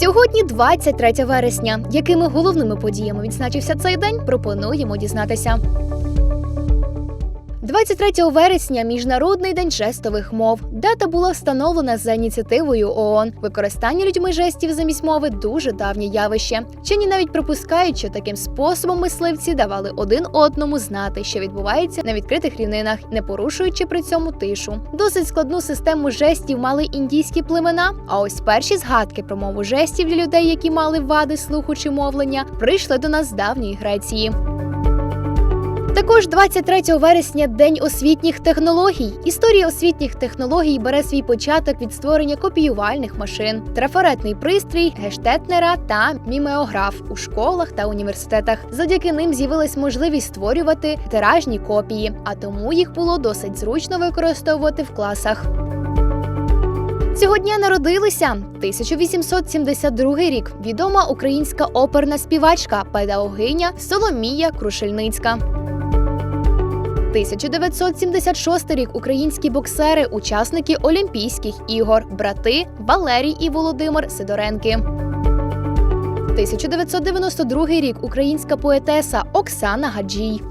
Сьогодні 23 вересня. Якими головними подіями відзначився цей день? Пропонуємо дізнатися. 23 вересня Міжнародний день жестових мов. Дата була встановлена за ініціативою ООН. Використання людьми жестів замість мови дуже давнє явище. Вчені навіть припускають, що таким способом мисливці давали один одному знати, що відбувається на відкритих рівнинах, не порушуючи при цьому тишу. Досить складну систему жестів мали індійські племена. А ось перші згадки про мову жестів для людей, які мали вади слуху чи мовлення, прийшли до нас з давньої Греції. Також 23 вересня День освітніх технологій. Історія освітніх технологій бере свій початок від створення копіювальних машин, трафаретний пристрій, гештетнера та мімеограф у школах та університетах. Завдяки ним з'явилась можливість створювати тиражні копії, а тому їх було досить зручно використовувати в класах. Цього дня народилися 1872 рік. Відома українська оперна співачка, педагогиня Соломія Крушельницька. 1976 рік українські боксери, учасники Олімпійських ігор, брати Валерій і Володимир Сидоренки. 1992 рік українська поетеса Оксана Гаджій.